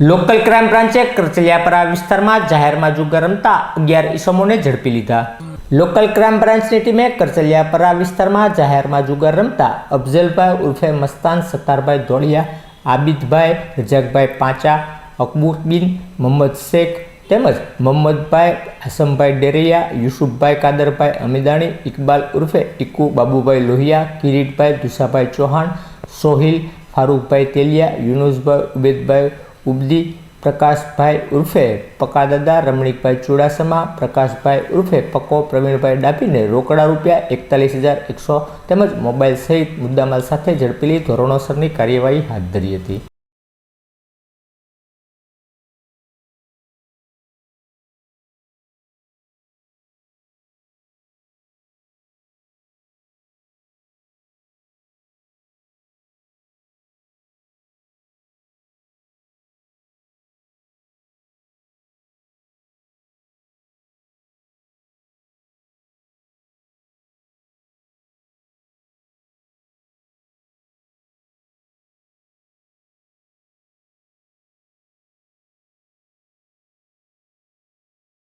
Local crime બ્રાન્ચે કરચલિયાપરા વિસ્તારમાં જાહેરમાં જુગાર રમતા અગિયાર ઈસમોને ઝડપી લીધા. લોકલ ક્રાઇમ બ્રાન્ચની ટીમે કરચલિયાપરા વિસ્તારમાં જાહેરમાં જુગાર રમતા અફઝલભાઈ ઉર્ફે મસ્તાન સત્તારભાઈ ધોળિયા, આબિદભાઈ રજાકભાઈ પાંચા, અકબુરબીન, મોહમ્મદ શેખ તેમજ મોહમ્મદભાઈ હસમભાઈ ડેરિયા, યુસુફભાઈ કાદરભાઈ અમીદાણી, ઇકબાલ ઉર્ફે ઇકુ બાબુભાઈ લોહિયા, કિરીટભાઈ દુસાભાઈ ચૌહાણ, સોહિલ ફારૂકભાઈ તેલિયા, યુનુસભાઈ ઉબેદભાઈ ઉબદી પ્રકાશભાઈ ઉર્ફે પકાદાદા રમણીકભાઈ ચુડાસમા, પ્રકાશભાઈ ઉર્ફે પકો પ્રવીણભાઈ ડાભીને રોકડા રૂપિયા એકતાલીસ હજાર એકસો તેમજ મોબાઈલ સહિત મુદ્દામાલ સાથે ઝડપેલી ધોરણોસરની કાર્યવાહી હાથ ધરી હતી.